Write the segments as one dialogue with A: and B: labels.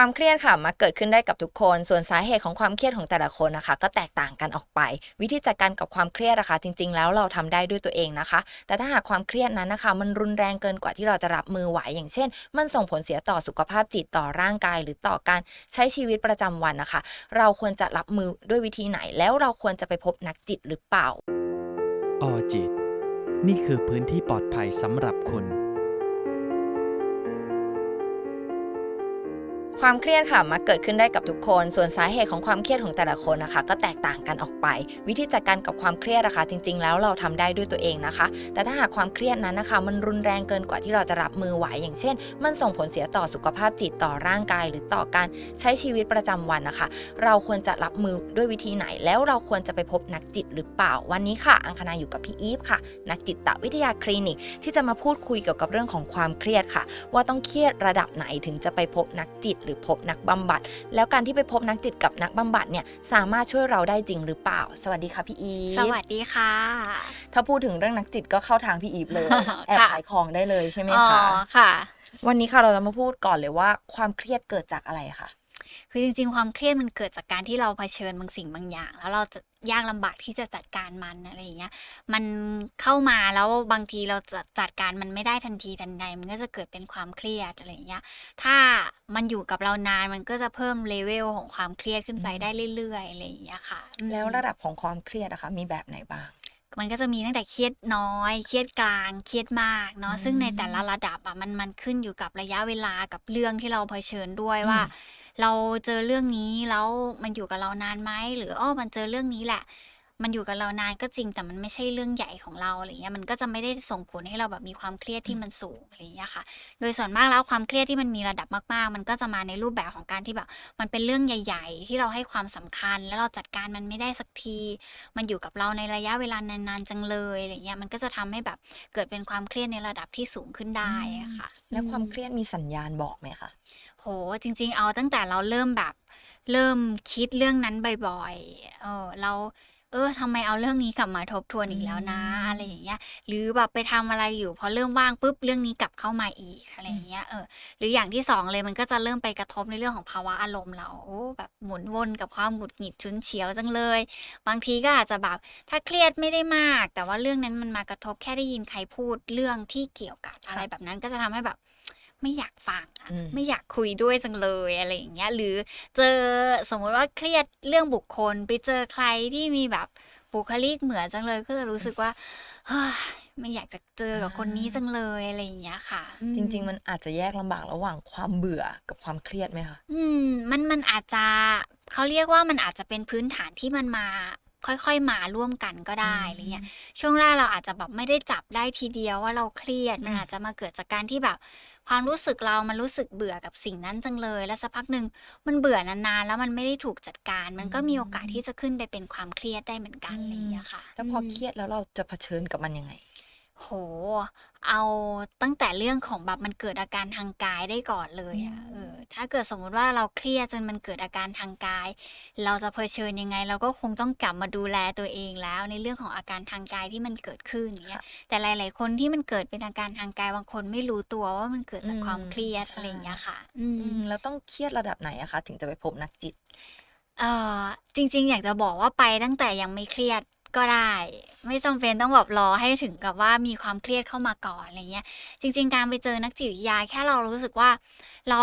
A: ความเครียดค่ะมักเกิดขึ้นได้กับทุกคน ส่วนสาเหตุของความเครียดของแต่ละคนนะคะ ก็แตกต่างกันออกไป วิธีจัดการกับความเครียดนะคะจริง ๆ แล้วเราทำได้ด้วยตัวเองนะคะ แต่ถ้าหากความเครียดนั้นนะคะ มันรุนแรงเกินกว่าที่เราจะรับมือไหวอย่างเช่น มันส่งผลเสียต่อสุขภาพจิตต่อร่างกาย หรือต่อการใช้ชีวิตประจำวันนะคะ เราควรจะรับมือด้วยวิธีไหน แล้วเราควรจะไปพบนักจิตหรือเปล่า
B: ออจิต นี่คือพื้นที่ปลอดภัยสำหรับคุณ
A: ความเครียดค่ะมักเกิดขึ้นได้กับทุกคน ส่วนสาเหตุของความเครียดของแต่ละคนนะคะ ก็แตกต่างกันออกไป วิธีจัดการกับความเครียดนะคะ จริง ๆ แล้วเราทำได้ด้วยตัวเองนะคะ แต่ถ้าหากความเครียดนั้นนะคะ มันรุนแรงเกินกว่าที่เราจะรับมือไหวอย่างเช่น มันส่งผลเสียต่อสุขภาพจิตต่อร่างกาย หรือต่อการใช้ชีวิตประจำวันนะคะ เราควรจะรับมือด้วยวิธีไหน แล้วเราควรจะไปพบนักจิตหรือเปล่า วันนี้ค่ะ อังคณาอยู่กับพี่อีฟค่ะ นักจิตวิทยาคลินิก ที่จะมาพูดคุยเกี่ยวกับเรื่องของความเครียดค่ะ ว่าต้องเครียดระดับไหนถึงจะไปพบนักจิตหรือพบนักบำบัด แล้วการที่ไปพบนักจิตกับนักบำบัดเนี่ยสามารถช่วยเราได้จริงหรือเปล่า สวัสดีค่ะพี่อีฟ
C: สวัสดีค่ะ
A: ถ้าพูดถึงเรื่องนักจิตก็เข้าทางพี่อีฟเลยแอบ
C: ค่ะ
A: ขายของได้เลยใช่ไหม
C: อ๋อ
A: คะ
C: ค่ะ
A: วันนี้ค่ะเราจะมาพูดก่อนเลยว่าความเครียดเกิดจากอะไรคะ
C: คือจริง ๆ ความเครียดมันเกิดจากการที่เราเผชิญบางสิ่งบางอย่าง แล้วเราจะยากลำบากที่จะจัดการมันอะไรอย่างเงี้ย มันเข้ามาแล้วบางทีเราจะจัดการมันไม่ได้ทันทีทันใด มันก็จะเกิดเป็นความเครียดอะไรอย่างเงี้ย ถ้ามันอยู่กับเรานานมันก็จะเพิ่มเลเวลของความเครียดขึ้นไปได้เรื่อยๆอะไรอย่างเงี้ยค่ะ
A: แล้วระดับของความเครียดนะคะมีแบบไหนบ้าง
C: มันก็จะมีตั้งแต่เครียดน้อย เครียดกลาง เครียดมากเนาะ
A: อืม
C: ซึ่งในแต่ละระดับอะมันมันขึ้นอยู่กับระยะเวลากับเรื่องที่เราเผชิญด้วยว่า
A: อืม
C: เราเจอเรื่องนี้แล้วมันอยู่กับเรานานไหมหรืออ้อมันเจอเรื่องนี้แหละ มันอยู่กับเรานานก็จริง แต่มันไม่ใช่เรื่องใหญ่ของเราอะไรเงี้ยมันก็จะไม่ได้ส่งผลให้เราแบบมีความเครียดที่มันสูงอะไรเงี้ยค่ะ โดยส่วนมากแล้วความเครียดที่มันมีระดับมากๆ มันก็จะมาในรูปแบบของการที่แบบ มันเป็นเรื่องใหญ่ ๆ ที่เราให้ความสำคัญ แล้วเราจัดการมันไม่ได้สักที มันอยู่กับเราในระยะเวลานานๆจังเลยอะไรเงี้ยมันก็จะทำให้แบบเกิดเป็นความเครียดในระดับที่สูงขึ้นได้อะค่ะ
A: แล้วความ
C: อื
A: เครียดมีสัญญาณบอกไหมคะ
C: โหจริง ๆ เอาตั้งแต่เราเริ่มแบบเริ่มคิดเรื่องนั้นบ่อยๆเออเราเออทำไมเอาเรื่องนี้กลับมาทบทวนอีกแล้วนะ
A: อืม
C: อะไรอย่างเงี้ย หรือแบบไปทำอะไรอยู่พอเริ่มว่างปุ๊บเรื่องนี้กลับเข้ามาอีกอะไรอย่างเงี้ยเออหรืออย่างที่สองเลยมันก็จะเริ่มไปกระทบในเรื่องของภาวะอารมณ์เราโอ้แบบหมุนวนกับความหงุดหงิดฉุนเฉียวจังเลย บางทีก็อาจจะแบบถ้าเครียดไม่ได้มาก แต่ว่าเรื่องนั้นมันมากระทบแค่ได้ยินใครพูดเรื่องที่เกี่ยวกับอะไรแบบนั้นก็จะทำให้แบบ ไม่อยากฟังอะ
A: อืม
C: ไม่อยากคุยด้วยจังเลยอะไรอย่างเงี้ย หรือเจอสมมุติว่าเครียดเรื่องบุคคล ไปเจอใครที่มีแบบบุคลิกเหมือนจังเลยก็จะรู้สึกว่าเฮ้ยไม่อยากจะเจอกับคนนี้จังเลยอะไรอย่างเงี้ยค่ะอื
A: จริง ๆ มันอาจจะแยกลำบากระหว่างความเบื่อกับความเครียดไหมคะ
C: อืม มันมันอาจจะเขาเรียกว่ามันอาจจะเป็นพื้นฐานที่มันมา ค่อยๆมาร่วมกันก็ได้
A: อืม
C: อะไรเงี้ยช่วงแรกเราอาจจะแบบไม่ได้จับได้ทีเดียวว่าเราเครียดมัน
A: อืม
C: อาจจะมาเกิดจากการที่แบบความรู้สึกเรามันรู้สึกเบื่อกับสิ่งนั้นจังเลย แล้วสักพักหนึ่งมันเบื่อนานๆ แล้วมันไม่ได้ถูกจัดการ มันก็มีโอกาสที่จะขึ้นไปเป็นความเครียดได้เหมือนกันอะไรอย่างเงี้ยค่ะ
A: แล้วพอ
C: ม
A: เครียดแล้วเราจะเผชิญกับมันยังไง
C: โห เอาตั้งแต่เรื่องของแบบมันเกิดอาการทางกายได้ก่อนเลยอะ
A: อืม
C: เออ ถ้าเกิดสมมุติว่าเราเครียดจนมันเกิดอาการทางกาย เราจะเผชิญยังไง เราก็คงต้องกลับมาดูแลตัวเองแล้ว ในเรื่องของอาการทางกายที่มันเกิดขึ้นอย่างเงี้ยแต่หลาย ๆ คนที่มันเกิดเป็นอาการทางกายบางคนไม่รู้ตัวว่ามันเกิดจากความเครียด
A: ใช่
C: อะไรอย่างเงี้ยค่ะ อื
A: อื
C: ม
A: มแล้วต้องเครียดระดับไหนอะคะ ถึงจะไปพบนักจิต
C: เอ่อจริง ๆ อยากจะบอกว่าไปตั้งแต่ยังไม่เครียด ก็ได้ ไม่จำเป็นต้องแบบรอให้ถึงกับว่ามีความเครียดเข้ามาก่อนอะไรเงี้ย จริง ๆ การไปเจอนักจิตวิทยาแค่เรารู้สึกว่าเรา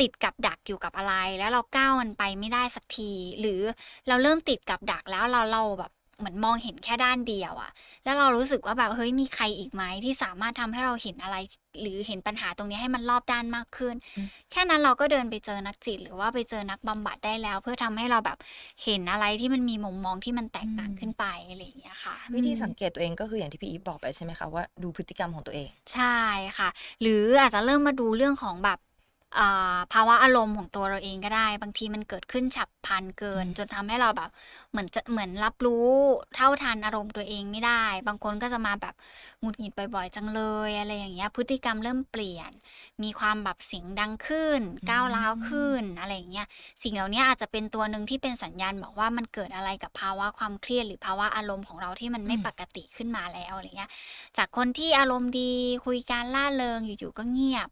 C: ติดกับดักอยู่กับอะไร แล้วเราก้าวมันไปไม่ได้สักที หรือเราเริ่มติดกับดักแล้วเราเราแบบ เหมือนมองเห็นแค่ด้านเดียวอะแล้วเรารู้สึกว่าแบบเฮ้ยมีใครอีกไหมที่สามารถทำให้เราเห็นอะไร หรือเห็นปัญหาตรงนี้ให้มันรอบด้านมากขึ้น
A: อืม
C: แค่นั้นเราก็เดินไปเจอนักจิต หรือว่าไปเจอนักบำบัดได้แล้ว เพื่อทำให้เราแบบเห็นอะไรที่มันมีมุมมองที่มันแตกต่างขึ้นไปอะไรอย่างเงี้ยค่ะ
A: วิธี
C: อืม
A: สังเกตตัวเองก็คืออย่างที่พี่อีฟบอกไปใช่ไหมคะว่าดูพฤติกรรมของตัวเอง
C: ใช่ค่ะ หรืออาจจะเริ่มมาดูเรื่องของแบบอ่า ภาวะอารมณ์ของตัวเราเองก็ได้ บางทีมันเกิดขึ้นฉับพลันเกิน
A: อืม
C: จนทำให้เราแบบ เหมือนจะเหมือนรับรู้เท่าทันอารมณ์ตัวเองไม่ได้ บางคนก็จะมาแบบหงุดหงิดบ่อยๆจังเลยอะไรอย่างเงี้ยพฤติกรรมเริ่มเปลี่ยน มีความแบบเสียงดังขึ้น ก้าวร้าวขึ้นอะไรอย่างเงี้ยสิ่งเหล่านี้อาจจะเป็นตัวหนึ่งที่เป็นสัญญาณบอกว่ามันเกิดอะไรกับภาวะความเครียดหรือภาวะอารมณ์ของเราที่มันไม่
A: อืม
C: ปกติขึ้นมาแล้วอะไรเงี้ยจากคนที่อารมณ์ดีคุยการล่าเริงอยู่ๆก็เงียบ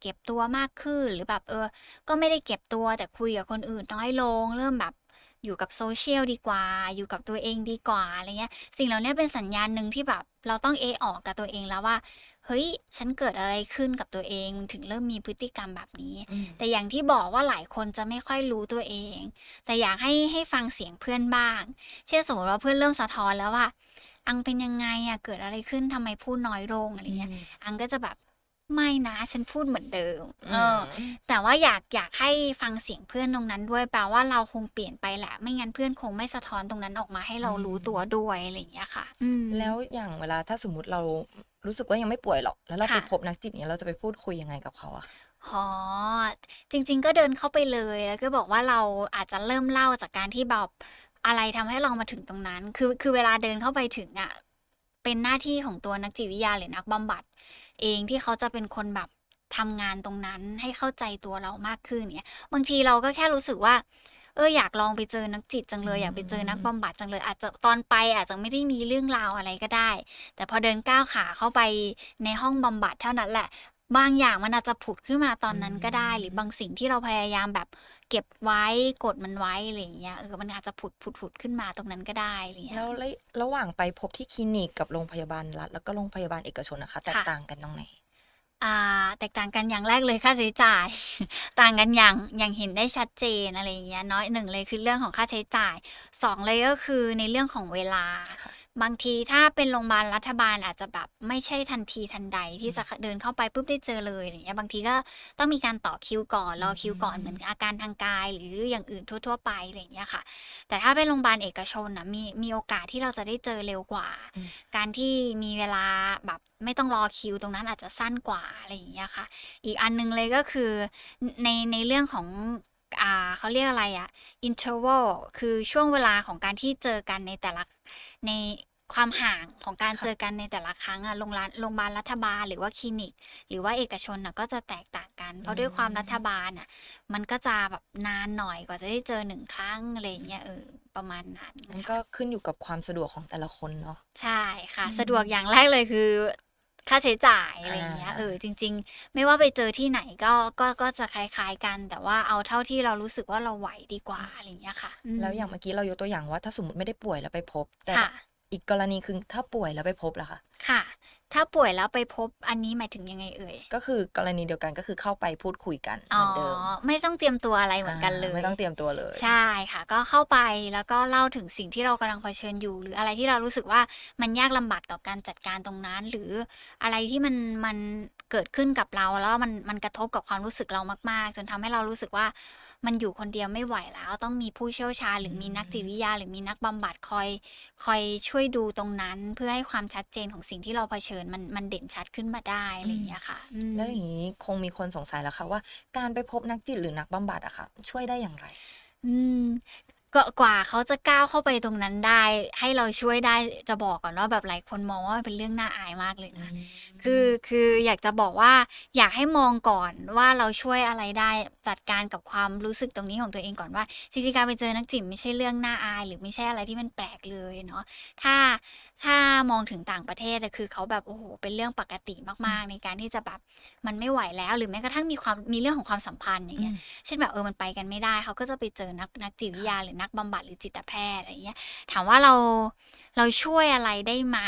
C: เก็บตัวมากขึ้นหรือแบบเออ ก็ไม่ได้เก็บตัวแต่คุยกับคนอื่นน้อยลง เริ่มแบบอยู่กับโซเชียลดีกว่า อยู่กับตัวเองดีกว่าอะไรเงี้ย สิ่งเหล่านี้เป็นสัญญาณหนึ่งที่แบบ เราต้องเอออกกับตัวเองแล้วว่า เฮ้ย ฉันเกิดอะไรขึ้นกับตัวเองถึงเริ่มมีพฤติกรรมแบบนี้
A: อืม
C: แต่อย่างที่บอกว่าหลายคนจะไม่ค่อยรู้ตัวเอง แต่อยากให้ให้ฟังเสียงเพื่อนบ้าง เช่นสมมติว่าเพื่อนเริ่มสะท้อนแล้วว่าอังเป็นยังไงอะเกิดอะไรขึ้นทำไมพูดน้อยลงอะไรเงี้ย อังก็จะแบบ ไม่นะฉันพูดเหมือนเดิมเอออ แต่ว่าอยากอยากให้ฟังเสียงเพื่อนตรงนั้นด้วยแปลว่าเราคงเปลี่ยนไปแหละไม่งั้นเพื่อนคงไม่สะท้อนตรงนั้นออกมาให้เรา
A: อืม
C: รู้ตัวด้วยอะไรอย่างเงี้ยค่ะอืม
A: แล้วอย่างเวลาถ้าสมมติเรารู้สึกว่ายังไม่ป่วยหรอก แล้วเราไป
C: ค่ะ
A: พบนักจิตเนี่ยเราจะไปพูดคุยยังไงกับเขาอะ
C: อ๋อจริง ๆ ก็เดินเข้าไปเลยแล้วก็บอกว่าเราอาจจะเริ่มเล่าจากการที่แบบอะไรทำให้เรามาถึงตรงนั้น คือคือเวลาเดินเข้าไปถึงอะเป็นหน้าที่ของตัวนักจิตวิทยาหรือนักบำบัด เองที่เขาจะเป็นคนแบบทำงานตรงนั้นให้เข้าใจตัวเรามากขึ้นเนี่ย บางทีเราก็แค่รู้สึกว่า เอออยากลองไปเจอนักจิตจังเลย อยากไปเจอนักบำบัดจังเลย อาจจะตอนไปอาจจะไม่ได้มีเรื่องราวอะไรก็ได้ แต่พอเดินก้าวขาเข้าไปในห้องบำบัดเท่านั้นแหละ บางอย่างมันอาจจะผุดขึ้นมาตอนนั้นก็ได้ หรือบางสิ่งที่เราพยายามแบบ เก็บไว้กดมันไว้อะไรอย่างเงี้ยเออมันอาจจะผุดผุดผุดขึ้นมาตรงนั้นก็ได้อะไรอย่างเงี้ย
A: แล้วระระหว่างไปพบที่คลินิกกับโรงพยาบาลรัฐแล้วก็โรงพยาบาลเอกชนนะคะแตก
C: ค่ะ
A: ต่างกันตรงไหน
C: อ่าแตกต่างกันอย่างแรกเลยค่าใช้จ่าย ต่างกันอย่างอย่างเห็นได้ชัดเจนอะไรอย่างเงี้ยเน้อยหนึ่งเลยคือเรื่องของค่าใช้จ่ายสองเลยก็คือในเรื่องของเวลา
A: ค่ะ
C: บางทีถ้าเป็นโรงพยาบาลรัฐบาลอาจจะแบบไม่ใช่ทันทีทันใดที่จะเดินเข้าไปปุ๊บได้เจอเลยอย่างเงี้ยบางทีก็ต้องมีการต่อคิวก่อนรอคิวก่อนเหมือนอาการทางกาย หรืออย่างอื่นทั่ว ๆ ไปอะไรอย่างเงี้ยค่ะ แต่ถ้าเป็นโรงพยาบาลเอกชนนะมีมีโอกาสที่เราจะได้เจอเร็วกว่า
A: อืม
C: การที่มีเวลาแบบไม่ต้องรอคิวตรงนั้นอาจจะสั้นกว่าอะไรอย่างเงี้ยค่ะ อีกอันนึงเลยก็คือในในเรื่องของ อ่าเขาเรียกอะไรอะ interval คือช่วงเวลาของการที่เจอกันในแต่ละในความห่างของการ
A: ค่ะ
C: เจอกันในแต่ละครั้งอะโรงพยาบาลโรงพยาบาลรัฐบาลหรือว่าคลินิก หรือว่าเอกชนน่ะก็จะแตกต่างกัน เพราะด้วยความรัฐบาลน่ะมันก็จะแบบนานหน่อยกว่าจะได้เจอหนึ่งครั้งอะไรอย่างเงี้ยเออประมาณนั้น
A: มัน
C: ค่ะ
A: ก็ขึ้นอยู่กับความสะดวกของแต่ละคนเนาะ
C: ใช่ค่ะ
A: อืม
C: สะดวกอย่างแรกเลยคือ ค่าใช้จ่ายอะไรอย่างเงี้ย
A: อ่า
C: เออจริง ๆ ไม่ว่าไปเจอที่ไหนก็ก็ก็จะคล้ายๆกัน แต่ว่าเอาเท่าที่เรารู้สึกว่าเราไหวดีกว่าอะไรอย่างเงี้ยค่ะม
A: แล้วอย่างเมื่อกี้เรายกตัวอย่างว่าถ้าสมมติไม่ได้ป่วยแล้วไปพบแต่
C: ค่ะ
A: อีกกรณีคือถ้าป่วยแล้วไปพบล่ะคะ
C: ค่ะ ถ้าป่วยแล้วไปพบอันนี้หมายถึงยังไงเอ่ย
A: ก็คือกรณีเดียวกันก็คือเข้าไปพูดคุยกันเห
C: อ๋อ
A: มือนเดิม
C: ไม่ต้องเตรียมตัวอะไรเหมือนกันเลยา
A: ไม่ต้องเตรียมตัวเลย
C: ใช่ค่ะ ก็เข้าไปแล้วก็เล่าถึงสิ่งที่เรากำลังเผชิญอยู่ หรืออะไรที่เรารู้สึกว่ามันยากลำบากต่อการจัดการตรงนั้น หรืออะไรที่มันมันเกิดขึ้นกับเราแล้วมันมันกระทบกับความรู้สึกเรามาก ๆ จนทำให้เรารู้สึกว่า มันอยู่คนเดียวไม่ไหวแล้ว ต้องมีผู้เชี่ยวชาญหรือมีนักจิตวิทยา หรือมีนักบำบัดคอย คอยช่วยดูตรงนั้น เพื่อให้ความชัดเจนของสิ่งที่เราเผชิญมันมันเด่นชัดขึ้นมาได้อะไรอย่างเงี้ยค่ะอืม
A: แล้วอย่างนี้คงมีคนสงสัยแล้วค่ะว่า การไปพบนักจิตหรือนักบำบัดอะค่ะ ช่วยได้อย่างไร
C: อืม ก็กว่าเขาจะก้าวเข้าไปตรงนั้นได้ ให้เราช่วยได้จะบอกก่อนว่าแบบหลายคนมองว่ามันเป็นเรื่องน่าอายมากเลยนะคือคืออยากจะบอกว่าอยากให้มองก่อนว่าเราช่วยอะไรได้จัดการกับความรู้สึกตรงนี้ของตัวเองก่อนว่าจริงๆการไปเจอนักจิตไม่ใช่เรื่องน่าอาย หรือไม่ใช่อะไรที่มันแปลกเลยเนาะถ้าถ้ามองถึงต่างประเทศอะคือเขาแบบโอ้โหเป็นเรื่องปกติมากๆ ในการที่จะแบบมันไม่ไหวแล้ว หรือแม้กระทั่งมีความมีเรื่องของความสัมพันธ์อย่างเงี้ยเช่นแบบเออมันไปกันไม่ได้เขาก็จะไปเจอนักนักจิตวิทยาหรือนักบำบัดหรือจิตแพทย์อะไรเงี้ยถามว่าเราเราช่วยอะไรได้ไหม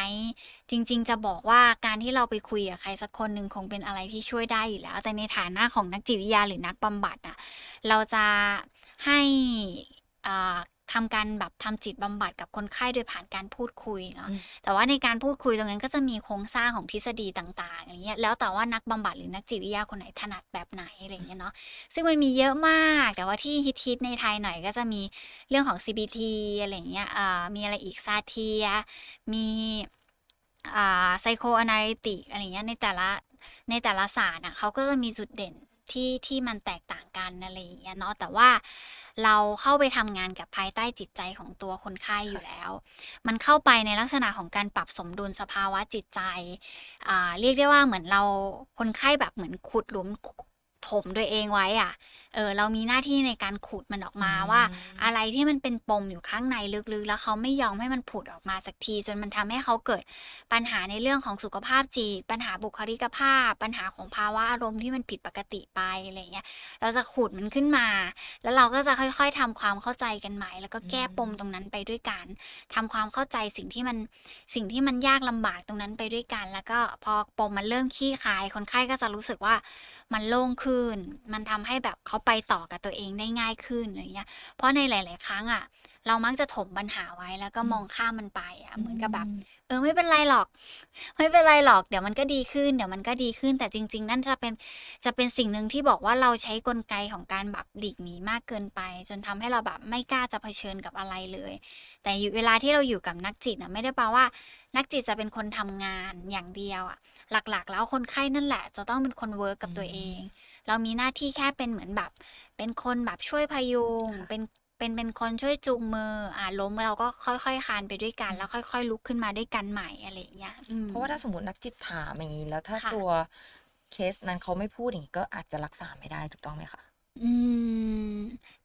C: จริง ๆ จะบอกว่าการที่เราไปคุยกับใครสักคนหนึ่งคงเป็นอะไรที่ช่วยได้อยู่แล้ว แต่ในฐานะของนักจิตวิทยาหรือนักบำบัดอะเราจะให้ อ่าทำการแบบทำจิตบำบัดกับคนไข้โดยผ่านการพูดคุยเนาะ
A: อืม
C: แต่ว่าในการพูดคุยตรงนั้นก็จะมีโครงสร้างของทฤษฎีต่าง ๆ อย่างเงี้ยแล้วแต่ว่านักบำบัดหรือนักจิตวิทยาคนไหนถนัดแบบไหนอะไรอย่างเงี้ยเนาะซึ่งมันมีเยอะมาก แต่ว่าที่ฮิตๆในไทยหน่อยก็จะมีเรื่องของ CBT อะไรอย่างเงี้ยอ่ามีอะไรอีกซาเทียมีอ่าไซโคอนาลิติกอะไรเงี้ยในแต่ละในแต่ละศาสตร์อะเขาก็จะมีจุดเด่น ที่ที่มันแตกต่างกันอะไรอย่างเงี้ยเนาะแต่ว่าเราเข้าไปทำงานกับภายใต้จิตใจของตัวคนไข้อยู่แล้ว มันเข้าไปในลักษณะของการปรับสมดุลสภาวะจิตใจอ่าเรียกได้ว่าเหมือนเราคนไข้แบบเหมือนขุดหลุม ถมตัวเองไว้อะ เออเรามีหน้าที่ในการขุดมันออกมาว่า อะไรที่มันเป็นปมอยู่ข้างในลึกๆ แล้วเขาไม่ยอมให้มันผุดออกมาสักที จนมันทำให้เขาเกิดปัญหาในเรื่องของสุขภาพจิตปัญหาบุคลิกภาพ ปัญหาของภาวะอารมณ์ที่มันผิดปกติไปอะไรเงี้ยเราจะขุดมันขึ้นมา แล้วเราก็จะค่อย ๆทำความเข้าใจกันใหม่ แล้วก็แก้ปมตรงนั้นไปด้วยกันทำความเข้าใจสิ่งที่มันสิ่งที่มันยากลำบากตรงนั้นไปด้วยกัน แล้วก็พอปมมันเริ่มขี้คาย คนไข้ก็จะรู้สึกว่ามันโล่งขึ้นมันทำให้แบบเขาไปต่อกับตัวเองได้ง่ายขึ้นอะไรเงี้ย เพราะในหลาย ๆ ครั้งอะ เรามักจะถมปัญหาไว้แล้วก็มองข้ามมันไปอะ เหมือนกับแบบ ออไม่เป็นไรหรอก ไม่เป็นไรหรอก เดี๋ยวมันก็ดีขึ้น เดี๋ยวมันก็ดีขึ้น แต่จริง ๆ นั่นจะเป็นจะเป็นสิ่งหนึ่งที่บอกว่าเราใช้กลไกของการแบบหลีกหนีมากเกินไป จนทำให้เราแบบไม่กล้าจะเผชิญกับอะไรเลย แต่อยู่เวลาที่เราอยู่กับนักจิตอะไม่ได้แปลว่า นักจิตจะเป็นคนทำงานอย่างเดียวอะ หลักๆ แล้วคนไข้นั่นแหละ จะต้องเป็นคนเวิร์กกับตัวเอง เรามีหน้าที่แค่เป็นเหมือนแบบ เป็นคนแบบช่วยพยุง
A: ค่ะ
C: เป็น เป็นเป็นคนช่วยจูงมือ อ่าล้มเราก็ค่อยๆคลานไปด้วยกัน แล้วค่อยๆลุกขึ้นมาด้วยกันใหม่อะไรอย่างเงี้ยอืม
A: เพราะว่าถ้าสมมตินักจิตถามอย่างนี้แล้วถ้า
C: ค่ะ
A: ตัวเคสนั้นเขาไม่พูดอย่างนี้ก็อาจจะรักษาไม่ได้ถูกต้องไหมคะ
C: อืม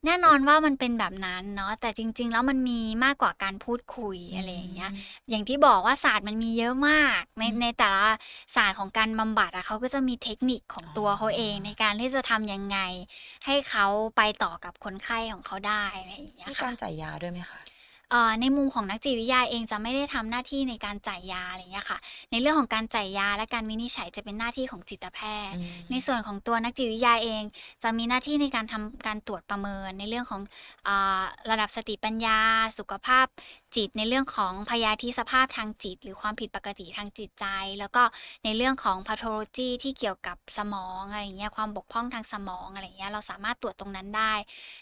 C: แน่นอนว่ามันเป็นแบบนั้นเนาะ แต่จริง ๆ แล้วมันมีมากกว่าการพูดคุยอะไรอย่างเงี้ยอย่างที่บอกว่าศาสตร์มันมีเยอะมาก ใน
A: อืม
C: ในแต่ละศาสตร์ของการบำบัดอะเขาก็จะมีเทคนิคของตัว
A: อ๋อ
C: เขาเองในการที่จะทำยังไง ให้เขาไปต่อกับคนไข้ของเขาได้อะไรอย่างเงี้ย
A: มี
C: ค่ะ
A: การจ่ายยาด้วยไหมคะ
C: เอ่อ ในมุมของนักจิตวิทยาเองจะไม่ได้ทำหน้าที่ในการจ่ายยาอะไรอย่างเงี้ยค่ะ ในเรื่องของการจ่ายยาและการวินิจฉัยจะเป็นหน้าที่ของจิตแพทย์
A: อืม
C: ในส่วนของตัวนักจิตวิทยาเอง จะมีหน้าที่ในการทำการตรวจประเมินในเรื่องของอาระดับสติปัญญา สุขภาพจิตในเรื่องของพยาธิสภาพทางจิต หรือความผิดปกติทางจิตใจ แล้วก็ในเรื่องของ pathology ที่เกี่ยวกับสมองอะไรอย่างเงี้ยความบกพร่องทางสมองอะไรอย่างเงี้ยเราสามารถตรวจตรงนั้นได้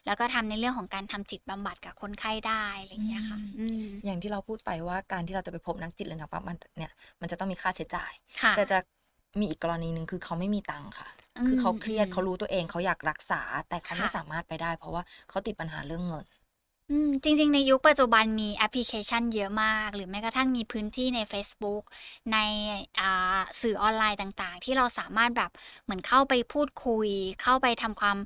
C: แล้วก็ทำในเรื่องของการทำจิตบำบัดกับคนไข้ได้อะไรอย่างเงี้ยค่ะอืม
A: อย่างที่เราพูดไปว่าการที่เราจะไปพบนักจิตหรือนักบำบัดเนี่ยมันจะต้องมีค่าใช้จ่าย
C: ค่ะ
A: แต่จะมีอีกกรณีหนึ่งคือเขาไม่มีตังค์ค่ะ คือเขาเครียด
C: อืม
A: เขารู้ตัวเองเขาอยากรักษา แต่เขาไม่
C: ค่ะ
A: สามารถไปได้ เพราะว่าเขาติดปัญหาเรื่องเงิน
C: อืม จริง ๆ ในยุคปัจจุบันมีแอปพลิเคชันเยอะมาก หรือแม้กระทั่งมีพื้นที่ใน Facebook ใน อ่า สื่อออนไลน์ต่าง ๆ ที่เราสามารถแบบเหมือนเข้าไปพูดคุย เข้าไปทำความ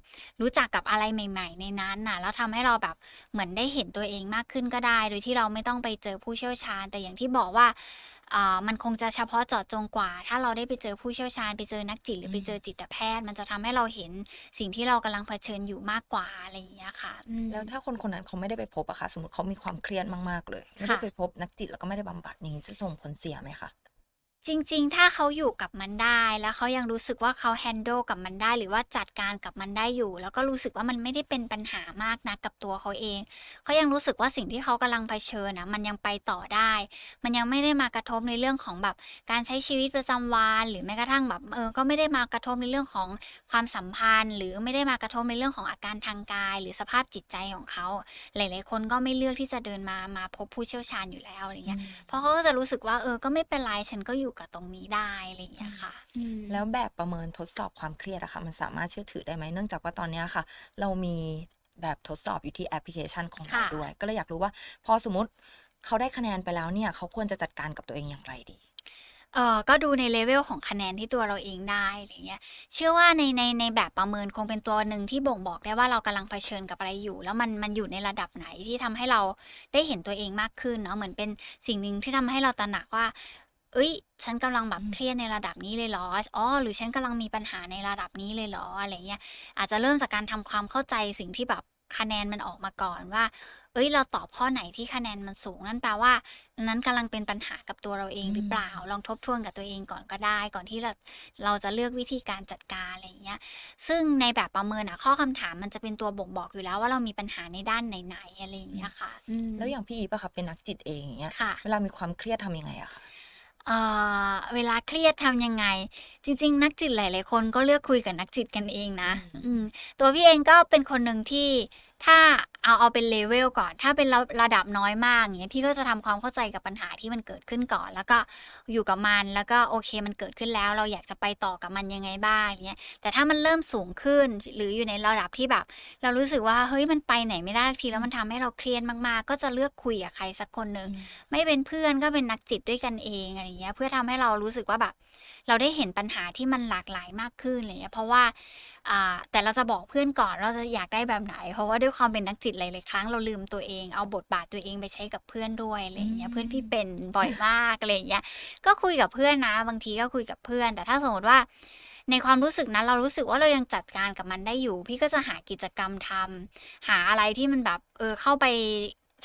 C: รู้จักกับอะไรใหม่ ๆ ในนั้นน่ะ แล้วทำให้เราแบบเหมือนได้เห็นตัวเองมากขึ้นก็ได้ โดยที่เราไม่ต้องไปเจอผู้เชี่ยวชาญ แต่อย่างที่บอกว่าอ่า มันคงจะเฉพาะเจาะจงกว่า ถ้าเราได้ไปเจอผู้เชี่ยวชาญ ไปเจอนักจิตหรือไปเจอจิตแพทย์ มันจะทำให้เราเห็นสิ่งที่เรากำลังเผชิญอยู่มากกว่าอะไรอย่างเงี้ยค่ะอืม
A: แล้วถ้าคนคนนั้นเขาไม่ได้ไปพบอะค่ะ สมมติเขามีความเครียดมากๆเลย ไม่ได้
C: ค่ะ
A: ไปพบนักจิตแล้วก็ไม่ได้บำบัดอย่างนี้จะส่งผลเสียไหมคะ
C: จริง ๆ ถ้าเขาอยู่กับมันได้ แล้วเขายังรู้สึกว่าเขาแฮน d ด e กับมันได้ หรือว่าจัดการกับมันได้อยู่ แล้วก็รู้สึกว่ามันไม่ได้เป็นปัญหามากนักกับตัวเขาเอง เขายังรู้สึกว่าสิ่งที่เขากำลังเผชิญนะมันยังไปต่อได้ มันยังไม่ได้มากระทบในเรื่องของแบบการใช้ชีวิตประจำวัน หรือแม้กระทั่งแบบเออ ก็ไม่ได้มากระทบในเรื่องของความสัมพันธ์ หรือไม่ได้มากระทบในเรื่องของอาการทางกาย หรือสภาพจิตใจของเขา หลาย ๆ คนก็ไม่เลือกที่จะเดินมา มาพบผู้เชี่ยวชาญอยู่แล้วอะไรเงี้ย เพราะเขาก็จะรู้สึกว่าเออ ก็ไม่เป็นไร ฉันก็อยู่กับตรงนี้ได้อะไรอย่างเงี้ยค่ะอืม
A: แล้วแบบประเมินทดสอบความเครียดอะค่ะมันสามารถเชื่อถือได้ไหมเนื่องจากว่าตอนเนี้ยค่ะ เรามีแบบทดสอบอยู่ที่แอปพลิเคชันของเรา
C: ค่ะ
A: ด้วย ก็เลยอยากรู้ว่า พอสมมติเขาได้คะแนนไปแล้วเนี่ย เขาควรจะจัดการกับตัวเองอย่างไรดี
C: เออก็ดูในเลเวลของคะแนนที่ตัวเราเองได้อะไรเงี้ย เชื่อว่าในในในแบบประเมินคงเป็นตัวหนึ่งที่บ่งบอกได้ว่าเรากำลังเผชิญกับอะไรอยู่ แล้วมันมันอยู่ในระดับไหนที่ทำให้เราได้เห็นตัวเองมากขึ้นเนาะเหมือนเป็นสิ่งหนึ่งที่ทำให้เราตระหนักว่า เอ้ย ฉันกำลังแบบ
A: อืม
C: เครียดในระดับนี้เลยเหรอ อ๋อ หรือฉันกำลังมีปัญหาในระดับนี้เลยเหรอ อะไรเงี้ย อาจจะเริ่มจากการทำความเข้าใจสิ่งที่แบบคะแนนมันออกมาก่อนว่า เอ้ย เราตอบข้อไหนที่คะแนนมันสูงนั่นแปลว่า นั้นกำลังเป็นปัญหากับตัวเราเองหรือเปล่า ลองทบทวนกับตัวเองก่อนก็ได้ ก่อนที่เราเราจะเลือกวิธีการจัดการอะไรอย่างเงี้ย ซึ่งในแบบประเมินอะข้อคำถามมันจะเป็นตัวบ่งบอกอยู่แล้วว่าเรามีปัญหาในด้านไหนๆอะไรอย่างเงี้ยค่ะอืม
A: แล้วอย่างพี่อีฟอะค่ะเป็นนักจิตเองอย่างเงี้ย
C: ค่ะ
A: เวลามีความเครียดทำยังไงอะคะ
C: เอ่อเวลาเครียดทำยังไง จริง ๆ นักจิตหลาย ๆ คนก็เลือกคุยกับนักจิตกันเองนะ
A: อืม
C: อืมตัวพี่เองก็เป็นคนหนึ่งที่ ถ้าเอาเอาเป็นเลเวลก่อน ถ้าเป็นระระดับน้อยมากอย่างเงี้ยพี่ก็จะทำความเข้าใจกับปัญหาที่มันเกิดขึ้นก่อน แล้วก็อยู่กับมันแล้วก็โอเคมันเกิดขึ้นแล้ว เราอยากจะไปต่อกับมันยังไงบ้างอย่างเงี้ยแต่ถ้ามันเริ่มสูงขึ้นหรืออยู่ในระดับที่แบบ เรารู้สึกว่าเฮ้ยมันไปไหนไม่ได้สักทีแล้วมันทำให้เราเครียดมากๆ ก็จะเลือกคุยกับใครสักคนหนึ่งไม่เป็นเพื่อนก็เป็นนักจิตด้วยกันเองอะไรอย่างเงี้ยเพื่อทำให้เรารู้สึกว่าแบบ เราได้เห็นปัญหาที่มันหลากหลายมากขึ้นอะไรเงี้ยเพราะว่าอ่า แต่เราจะบอกเพื่อนก่อนเราจะอยากได้แบบไหน เพราะว่าด้วยความเป็นนักจิตหลายๆครั้งเราลืมตัวเองเอาบทบาทตัวเองไปใช้กับเพื่อนด้วยอะไรอย่างเงี้ย
A: อืม
C: เพื่อนพี่เป็นบ่อยมากอะไรอย่างเงี้ยก็คุยกับเพื่อนนะ บางทีก็คุยกับเพื่อน แต่ถ้าสมมติว่าในความรู้สึกนั้นเรารู้สึกว่าเรายังจัดการกับมันได้อยู่ พี่ก็จะหากิจกรรมทำหาอะไรที่มันแบบเออเข้าไป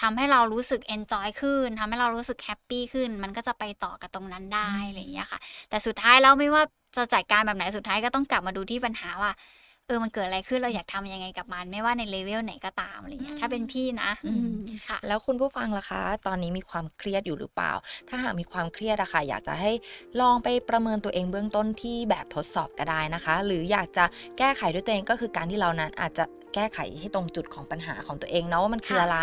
C: ทำให้เรารู้สึก enjoy ขึ้นทำให้เรารู้สึกแฮปปี้ขึ้น มันก็จะไปต่อกับตรงนั้นได้
A: อืม
C: อะไรอย่างเงี้ยค่ะ แต่สุดท้ายแล้วไม่ว่า จะจัดการแบบไหนสุดท้ายก็ต้องกลับมาดูที่ปัญหาว่า เออมันเกิดอะไรขึ้นเราอยากทำยังไงกับมัน ไม่ว่าในเลเวลไหนก็ตามอะไรเงี้ยถ้าเป็นพี่นะ
A: อืม
C: อืมค่ะ
A: แล้วคุณผู้ฟังล่ะคะ ตอนนี้มีความเครียดอยู่หรือเปล่า ถ้าหากมีความเครียดอะค่ะอยากจะให้ลองไปประเมินตัวเองเบื้องต้นที่แบบทดสอบก็ได้นะคะ หรืออยากจะแก้ไขด้วยตัวเองก็คือการที่เรานั้นอาจจะ แก้ไขให้ตรงจุดของปัญหาของตัวเองเนาะว่ามันคือ
C: ค่ะ
A: อะไร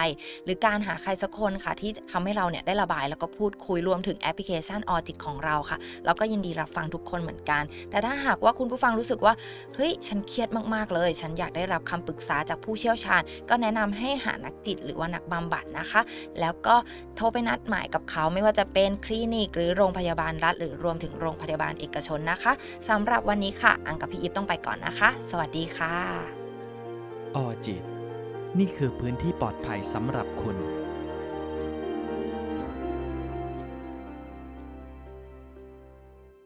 A: หรือการหาใครสักคนค่ะที่ทำให้เราเนี่ยได้ระบายแล้วก็พูดคุยรวมถึงแอปพลิเคชันออจิตของเราค่ะเราก็ยินดีรับฟังทุกคนเหมือนกัน แต่ถ้าหากว่าคุณผู้ฟังรู้สึกว่าเฮ้ยฉันเครียดมากๆเลย ฉันอยากได้รับคำปรึกษาจากผู้เชี่ยวชาญ ก็แนะนำให้หานักจิตหรือว่านักบำบัดนะคะ แล้วก็โทรไปนัดหมายกับเขาไม่ว่าจะเป็นคลินิกหรือโรงพยาบาลรัฐ หรือรวมถึงโรงพยาบาลเอกชนนะคะสำหรับวันนี้ค่ะ อังกับพี่อีฟต้องไปก่อนนะคะ สวัสดีค่ะ
B: ออจิต นี่คือพื้นที่ปลอดภัยสำหรับคุณ